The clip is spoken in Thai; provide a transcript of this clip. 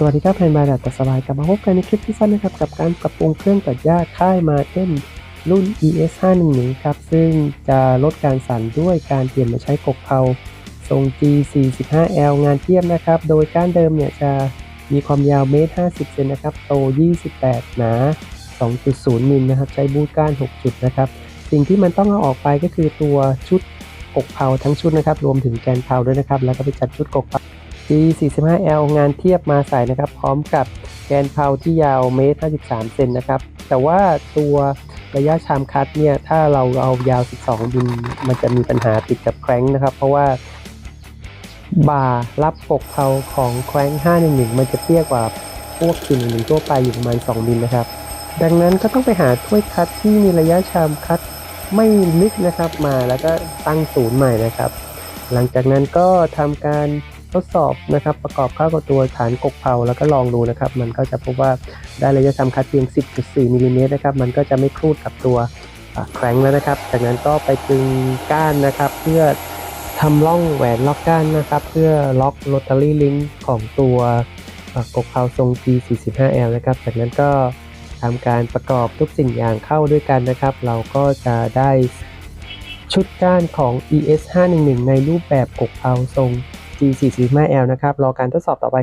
สวัสดีครับแพนบายดัตสบายกลับมาพบกันในคลิปที่สั้นนะครับ กับการปรับปรุงเครื่องตัดหญ้าค่ายมาเทนรุ่น ES 5 1 1ครับ ซึ่งจะลดการสั่นด้วยการเปลี่ยนมาใช้กบเพราทรง G 4 5 L งานเทียบนะครับ โดยก้านเดิมเนี่ยจะมีความยาวเมตร 50 เซนนะครับ โต 28 หนา 2.0 มิลนะครับ ใช้บูทก้าน 6 จุดนะครับ สิ่งที่มันต้องเอาออกไปก็คือตัวชุดกกเพราทั้งชุดนะครับ รวมถึงแกนเพราด้วยนะครับ แล้วก็ไปจัดชุดกกเพา G 4 5 L งานเทียบมาใส่นะครับ พร้อมกับแกนเพาที่ยาวเมตร 53 เซนนะครับ แต่ว่าตัวระยะชามคัดเนี่ย ถ้าเราเอายาว 12มิลมันจะมีปัญหาติดกับแคร้งนะครับ เพราะว่าบ่ารับปกเพาของแคร้ง511 มันจะเตี้ยกว่าพวกคินหนึ่งทั่วไปอยู่ประมาณ 2มิลนะครับ ดังนั้นก็ต้องไปหาถ้วยคัดที่มีระยะชามคัดไม่ลึกนะครับมาแล้วก็ตั้งศูนย์ใหม่นะครับ หลังจากนั้นก็ทำการ ทดสอบนะครับประกอบเข้ากับตัวฐานกกเพราแล้วก็ลองดูนะครับ มันก็จะพบว่าได้ระยะชามคัดเพียง 10.4มิลลิเมตรนะครับมันก็จะไม่ครูดกับตัวแคร้งแล้วนะครับ จากนั้นก็ไปตึงก้านนะครับ เพื่อทำร่องแหวนล็อกก้านนะครับ เพื่อล็อกโรตารี่ลิงของตัวกกเพราทรง G45L นะครับ จากนั้นก็ทำการประกอบทุกสิ่งอย่างเข้าด้วยกันนะครับ เราก็จะได้ชุดก้านของ ES 511 ในรูปแบบกกเพราทรง G 4 5 L นะครับ รอการทดสอบต่อไป